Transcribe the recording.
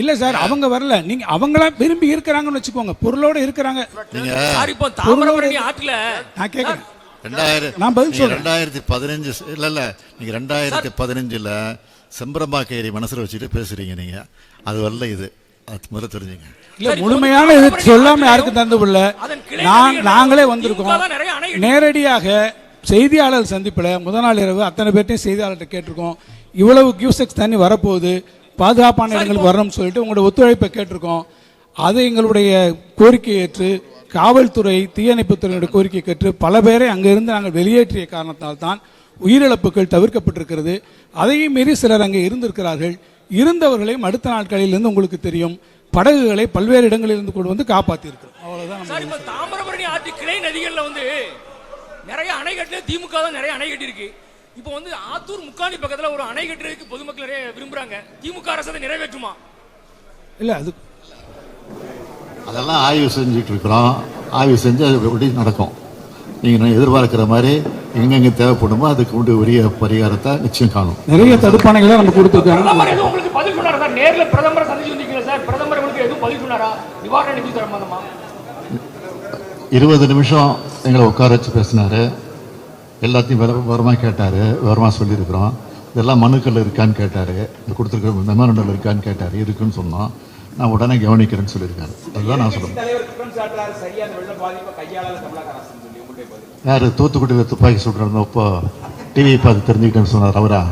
இல்ல சார் அவங்க வரல. நீங்க அவங்களா விரும்பி இருக்கிறாங்கன்னு வச்சுக்கோங்க. பொருளோட இருக்கிறாங்க. தாமிரபரணி ஆற்றுல நான் கேட்கறேன் ரெண்டாயிரம் நான் பதில் சொல்றேன். ரெண்டாயிரத்தி பதினஞ்சு இல்ல இல்ல. நீங்க ரெண்டாயிரத்தி பதினஞ்சுல செம்பரம்பாக்க ஏரி மனசுல வச்சுட்டு பேசுறீங்க நீங்க. அது வரல இது. அது முதல்ல தெரிஞ்சுங்க. இல்ல முழுமையான இது தாமிரபரணி சொல்லாம ஆற்றிலையும் யாருக்கும் தந்து கிளை நான் நாங்களே வந்திருக்கோம். நேரடியாக செய்தியாளர் சந்திப்பில் முதல் நாள் இரவு அத்தனை பேர்ட்டையும் செய்தியாளர்கிட்ட கேட்டிருக்கோம். இவ்வளவு கியூசெக்ஸ் தண்ணி வரப்போகுது. பாதுகாப்பான இடங்களுக்கு வரணும்னு சொல்லிட்டு உங்களோட ஒத்துழைப்பை கேட்டிருக்கோம். அதை எங்களுடைய கோரிக்கை ஏற்று காவல்துறை தீயணைப்புத்துறையினுடைய கோரிக்கை கேட்டு பல பேரை அங்கிருந்து நாங்கள் வெளியேற்றிய காரணத்தால் தான் உயிரிழப்புகள் தவிர்க்கப்பட்டிருக்கிறது. அதையும் மீறி சிலர் அங்கே இருந்திருக்கிறார்கள். இருந்தவர்களையும் அடுத்த நாட்களிலிருந்து உங்களுக்கு தெரியும். படகுகளை பல்வேறு இடங்களிலிருந்து கொண்டு வந்து காப்பாற்றியிருக்கிறோம் இப்போ தாமிரபரணி ஆற்று கிளை நதிகள்ல வந்து நிறைய அணை கட்டுல திமுக தான் நிறைய அணை கட்டியிருக்கு. இப்போ வந்து ஆத்தூர் முக்காணி பக்கத்துல ஒரு அணை கட்டுறதுக்கு பொதுமக்கள் நிறைய விரும்புறாங்க. திமுக அரசு அதை நிறைவேற்றுமா? இல்லை அது அதெல்லாம் ஆய்வு செஞ்சுட்டு இருக்கிறோம் ஆய்வு செஞ்சு அது எப்படி நடக்கும்? நீங்க எதிர்பார்க்கிற மாதிரி எங்கெங்க தேவைப்படுமோ அதுக்கு உண்டு உரிய பரிகாரத்தை நிச்சயம் காணும். நிறைய தடுப்பானைகளை நம்ம கொடுத்துருக்காங்க. பிரதமர் எதுவும் உங்களுக்கு பதில் சொன்னாரா சார்? நேர்ல பிரதமரை சந்திச்சு வந்தீங்களா சார்? பிரதமர் உங்களுக்கு எதுவும் பதில் சொன்னாரா? நிவாரண நிதி சம்பந்தமா? இருபது நிமிஷம் எங்களை உட்கார வச்சு பேசினாரு. எல்லாத்தையும் விவர விவரமாக கேட்டார் விவரமாக சொல்லியிருக்கிறோம். இதெல்லாம் மனுக்கள் இருக்கான்னு கேட்டார் கொடுத்துருக்க மெமரண்டல் இருக்கான்னு கேட்டார் இருக்குன்னு சொன்னோம். நான் உடனே கவனிக்கிறேன்னு சொல்லியிருக்காரு. அதுதான் நான் சொல்கிறேன் யார்? தூத்துக்குடியில் துப்பாக்கி சுடுறதோ இப்போ டிவி பார்த்து தெரிஞ்சுக்கிட்டேன்னு சொன்னார் அவரா?